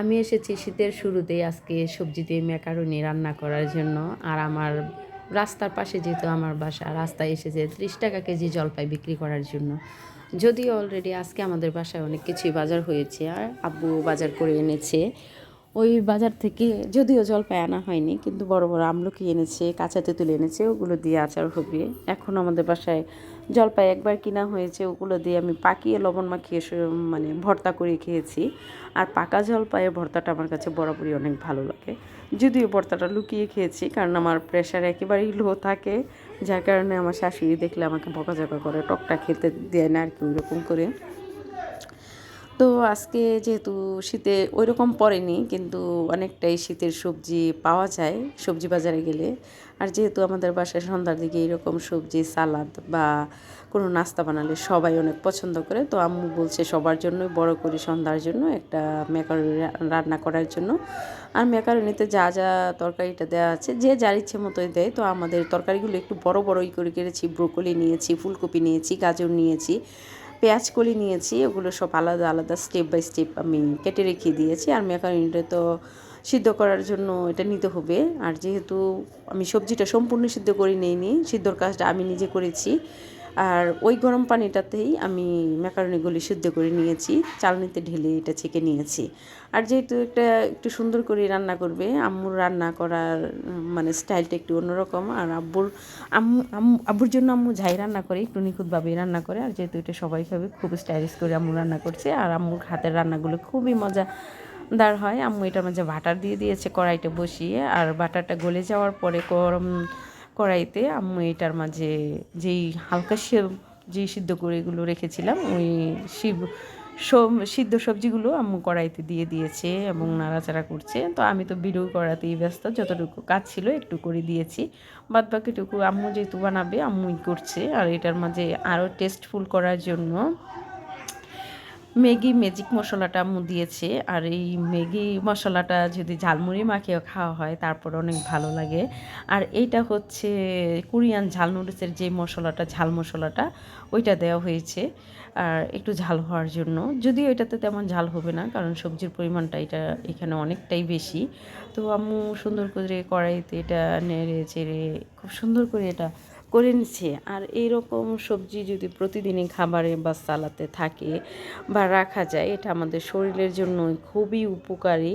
আমি এসেছি শীতের শুরুতেই আজকে সবজি দিয়ে ম্যাকারুনি রান্না করার জন্য। আর আমার রাস্তার পাশে যেহেতু আমার বাসা, রাস্তায় এসেছে ত্রিশ টাকা কেজি জলপাই বিক্রি করার জন্য। যদিও অলরেডি আজকে আমাদের বাসায় অনেক কিছুই বাজার হয়েছে, আর আব্বু বাজার করে এনেছে। ওই বাজার থেকে যদিও জলপাই আনা হয়নি, কিন্তু বড় বড় আমলকি এনেছে, কাঁচা তেঁতুল এনেছে, ওগুলো দিয়ে আচার হবে। এখন আমাদের বাসায় জলপাই একবার কিনা হয়েছে, ওগুলো দিয়ে আমি পাকিয়ে লবণ মাখিয়ে মানে ভর্তা করে খেয়েছি। আর পাকা জলপাইয়ের ভর্তাটা আমার কাছে বরাবরই অনেক ভালো লাগে। যদিও ভর্তাটা লুকিয়ে খেয়েছি, কারণ আমার প্রেশার একেবারেই লো থাকে, যার কারণে আমার শাশুড়ি দেখলে আমাকে বকাঝকা করে, টকটা খেতে দেয় না আর কি, ওইরকম করে। তো আজকে যেহেতু শীতে ওই রকম পড়েনি, কিন্তু অনেকটাই শীতের সবজি পাওয়া যায় সবজি বাজারে গেলে। আর যেহেতু আমাদের বাসায় সন্ধ্যার দিকে এরকম সবজি, সালাদ বা কোনো নাস্তা বানালে সবাই অনেক পছন্দ করে, তো আম্মু বলছে সবার জন্যই, বড় করি সন্ধ্যার জন্য একটা ম্যাকারনি রান্না করার জন্য। আর ম্যাকারনিতে যা যা তরকারিটা দেওয়া আছে, যে যার ইচ্ছে মতোই দেয়। তো আমাদের তরকারিগুলো একটু বড় বড়ই করে কেটেছি, ব্রোকলি নিয়েছি, ফুলকপি নিয়েছি, গাজর নিয়েছি। পেঁয়াজ কলি নিয়েছি, ওগুলো সব আলাদা আলাদা স্টেপ বাই স্টেপ আমি কেটে রেখে দিয়েছি। আর ম্যাকারনিটা তো সিদ্ধ করার জন্য এটা নিতে হবে। আর যেহেতু আমি সবজিটা সম্পূর্ণ সিদ্ধ করে নিইনি, সিদ্ধর কাজটা আমি নিজে করেছি। আর ওই গরম পানিটাতেই আমি ম্যাকারনিগুলি সিদ্ধ করে নিয়েছি, চালনিতে ঢেলে এটা ছেঁকে নিয়েছি। আর যেহেতু একটা একটু সুন্দর করে রান্না করবে, আম্মুর রান্না করার মানে স্টাইলটা একটু অন্যরকম। আর আব্বুর, আম্মু আব্বুর জন্য আম্মু ঝাই রান্না করে, একটু নিখুঁতভাবেই রান্না করে। আর যেহেতু এটা সবাই খাবে, খুব স্টাইলিশ করে আম্মু রান্না করছে। আর আম্মুর হাতের রান্নাগুলো খুবই মজাদার হয়। আম্মু এটার মাঝে বাটার দিয়ে দিয়েছে কড়াইটা বসিয়ে। আর বাটারটা গলে যাওয়ার পরে গরম কড়াইতে আম্মু এটার মাঝে যেই হালকা যেই সিদ্ধ করে এগুলো রেখেছিলাম, ওই শিব সিদ্ধ সবজিগুলো আম্মু কড়াইতে দিয়ে দিয়েছে এবং নাড়াচাড়া করছে। তো আমি তো ভিডিও করাতেই ব্যস্ত, যতটুকু কাজ ছিল একটু করে দিয়েছি। বাদ বাকিটুকু আম্মু যেহেতু বানাবে, আম্মুই করছে। আর এটার মাঝে আরও টেস্টফুল করার জন্য ম্যাগি ম্যাজিক মশলাটা দিয়েছে। আর এই ম্যাগি মশলাটা যদি ঝালমুড়ি মাখিয়ে খাওয়া হয়, তারপর অনেক ভালো লাগে। আর এইটা হচ্ছে কোরিয়ান ঝাল নুডলসের যে মশলাটা, ঝাল মশলাটা, ওইটা দেওয়া হয়েছে। আর একটু ঝাল হওয়ার জন্য। যদিও এটাতে তেমন ঝাল হবে না, কারণ সবজির পরিমাণটা এটা এখানে অনেকটাই বেশি। তো আম্মু সুন্দর করে কড়াইতে এটা নেড়ে চেড়ে খুব সুন্দর করে এটা করে নিচ্ছে আর এইরকম সবজি যদি প্রতিদিনই খাবারে বা সালাতে থাকে বা রাখা যায়, এটা আমাদের শরীরের জন্য খুবই উপকারী।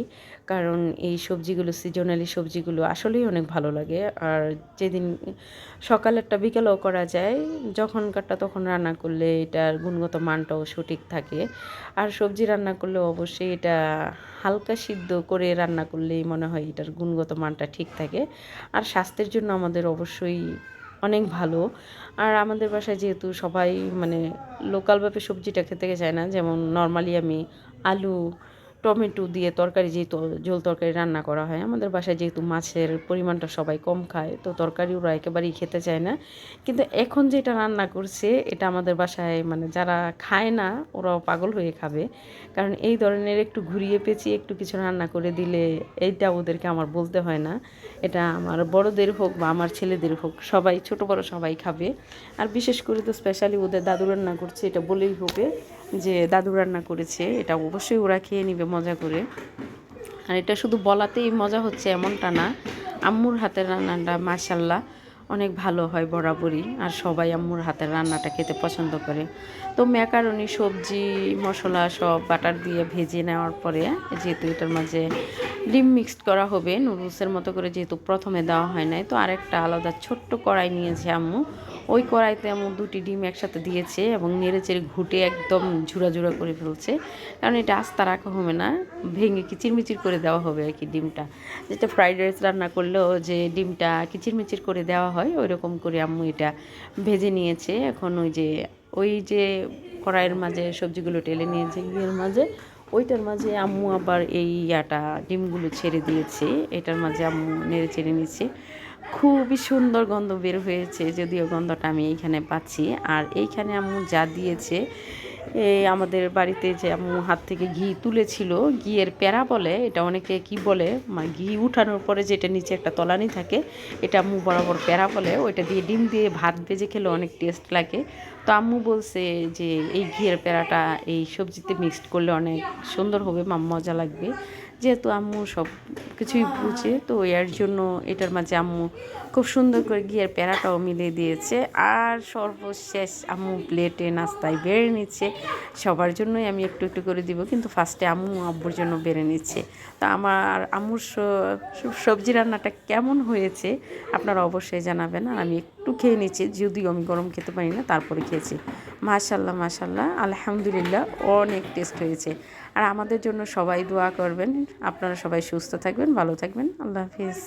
কারণ এই সবজিগুলো সিজনালি সবজিগুলো আসলেই অনেক ভালো লাগে। আর যেদিন সকালেরটা বিকেলেও করা যায়, যখনকারটা তখন রান্না করলে এটার গুণগত মানটাও সঠিক থাকে। আর সবজি রান্না করলে অবশ্যই এটা হালকা সিদ্ধ করে রান্না করলেই মনে হয় এটার গুণগত মানটা ঠিক থাকে। আর স্বাস্থ্যের জন্য আমাদের অবশ্যই অনেক ভালো। আর আমাদের বাসায় যেহেতু সবাই মানে লোকালভাবে সবজিটা খেতে চায় না, যেমন নর্মালি আমি আলু টমেটো দিয়ে তরকারি যেহেতু, ঝোল তরকারি রান্না করা হয়, আমাদের বাসায় যেহেতু মাছের পরিমাণটা সবাই কম খায়, তো তরকারি ওরা একেবারেই খেতে চায় না। কিন্তু এখন যেটা রান্না করছে, এটা আমাদের বাসায় মানে যারা খায় না, ওরাও পাগল হয়ে খাবে। কারণ এই ধরনের একটু ঘুরিয়ে পেঁচিয়ে একটু কিছু রান্না করে দিলে এইটা ওদেরকে আমার বলতে হয় না। এটা আমার বড়দের হোক বা আমার ছেলেদের হোক, সবাই, ছোট বড় সবাই খাবে। আর বিশেষ করে তো স্পেশালি ওদের দাদু রান্না করছে, এটা বলেই হবে। যে দাদু রান্না করেছে, এটা অবশ্যই ওরা খেয়ে নিবে মজা করে। আর এটা শুধু বলাতেই মজা হচ্ছে এমনটা না, আম্মুর হাতের রান্নাটা মাশাল্লাহ অনেক ভালো হয় বরাবরই, আর সবাই আম্মুর হাতের রান্নাটা খেতে পছন্দ করে। তো ম্যাকারনি, সবজি, মশলা সব বাটার দিয়ে ভেজে নেওয়ার পরে, যেহেতু এটার মাঝে ডিম মিক্সড করা হবে নুডলসের মতো করে যেহেতু প্রথমে দেওয়া হয় নাই, তো আরেকটা আলাদা ছোট্ট কড়াই নিয়েছে আম্মু। ওই কড়াইতে আম্মু দুটি ডিম একসাথে দিয়েছে এবং নেড়ে চেড়ে ঘুটে একদম ঝুড়া ঝুড়া করে ফেলছে। কারণ এটা আস্তা রাখা হবে না, ভেঙে কিচিরমিচির করে দেওয়া হবে আর কি ডিমটা। যেটা ফ্রাইড রাইস রান্না করলেও যে ডিমটা কিচিরমিচির করে দেওয়া হয় ওই রকম করে আম্মু এটা ভেজে নিয়েছে। এখন ওই যে ওই যে কড়াইয়ের মাঝে সবজিগুলো টেলে নিয়েছে ঘিয়ের মাঝে ওইটার মাঝে আম্মু আবার এই ইয়াটা, ডিমগুলো ছেড়ে দিয়েছে। এটার মাঝে আম্মু নেড়ে চেড়ে নিচ্ছে খুবই সুন্দর গন্ধ বের হয়েছে, যদিও গন্ধটা আমি এইখানে পাচ্ছি। আর এইখানে আম্মু যা দিয়েছে এই আমাদের বাড়িতে যে আম্মু হাত থেকে ঘি তুলেছিল, ঘিয়ের প্যারা বলে, এটা অনেকে কি বলে মানে ঘি উঠানোর পরে যেটা নিচে একটা তলানি থাকে, এটা আম্মু বরাবর প্যারা বলে, ওইটা দিয়ে ডিম দিয়ে ভাত ভেজে খেলে অনেক টেস্ট লাগে। তো আম্মু বলছে যে, এই ঘিয়ের প্যারাটা এই সবজিতে মিক্সড করলে অনেক সুন্দর হবে মজা লাগবে। যেহেতু আম্মু সব কিছুই বুঝে, তো এর জন্য এটার মাঝে আম্মু খুব সুন্দর করে ঘিয়ের প্যারাটাও মিলিয়ে দিয়েছে। আর সর্বশেষ আম্মু প্লেটে নাস্তায় বেড়ে নিচ্ছে। সবার জন্যই আমি একটু একটু করে দিব, কিন্তু ফার্স্টে আম্মু আব্বুর জন্য বেড়ে নিচ্ছে। তো আমার আম্মুর সবজি রান্নাটা কেমন হয়েছে আপনারা অবশ্যই জানাবেন। আর আমি একটু খেয়ে নিচ্ছি, যদিও আমি গরম খেতে পারি না, তারপরে খেয়েছি। মাশাল্লাহ মাশাল্লাহ আলহামদুলিল্লাহ, অনেক টেস্ট হয়েছে। আর আমাদের জন্য সবাই দোয়া করবেন। আপনারা সবাই সুস্থ থাকবেন ভালো থাকবেন। আল্লাহ হাফিজ।